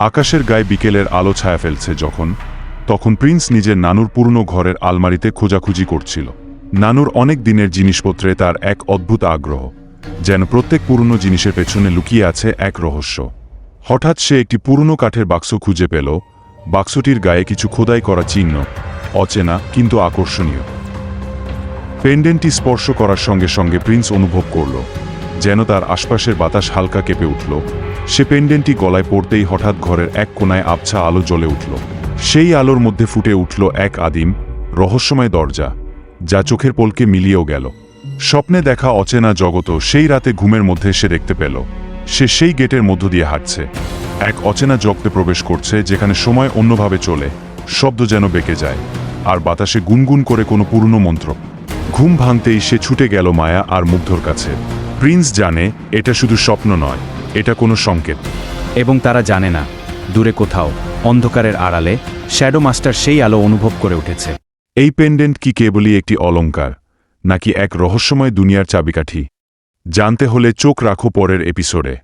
আকাশের গায়ে বিকেলের আলো ছায়া ফেলছে যখন, তখন প্রিন্স নিজের নানুর পুরনো ঘরের আলমারিতে খোঁজাখুঁজি করছিল। নানুর অনেক দিনের জিনিসপত্রে তার এক অদ্ভুত আগ্রহ, যেন প্রত্যেক পুরনো জিনিসের পেছনে লুকিয়ে আছে এক রহস্য। হঠাৎ সে একটি পুরনো কাঠের বাক্স খুঁজে পেল। বাক্সটির গায়ে কিছু খোদাই করা চিহ্ন, অচেনা কিন্তু আকর্ষণীয়। পেন্ডেন্টটি স্পর্শ করার সঙ্গে সঙ্গে প্রিন্স অনুভব করল, যেন তার আশপাশের বাতাস হালকা কেঁপে উঠল। সে পেন্ডেন্টটি গলায় পড়তেই হঠাৎ ঘরের এক কোনায় আবছা আলো জ্বলে উঠল। সেই আলোর মধ্যে ফুটে উঠল এক আদিম, রহস্যময় দরজা, যা চোখের পলকে মিলিয়েও গেল। স্বপ্নে দেখা অচেনা জগত সেই রাতে ঘুমের মধ্যে সে দেখতে পেল। সে সেই গেটের মধ্য দিয়ে হাঁটছে। এক অচেনা জগতে প্রবেশ করছে, যেখানে সময় অন্যভাবে চলে, শব্দ যেন বেঁকে যায়, আর বাতাসে গুনগুন করে কোনো পুরনো মন্ত্র। ঘুম ভাঙতেই সে ছুটে গেল মায়া আর মুগ্ধর কাছে। প্রিন্স জানে, এটা শুধু স্বপ্ন নয়। এটা কোনো সংকেত। এবং তারা জানে না দূরে কোথাও অন্ধকারের আড়ালে শ্যাডো মাস্টার সেই আলো অনুভব করে উঠেছে। এই পেন্ডেন্ট কি কেবলই একটি অলঙ্কার নাকি এক রহস্যময় দুনিয়ার চাবিকাঠি? জানতে হলে চোখ রাখো পরের এপিসোডে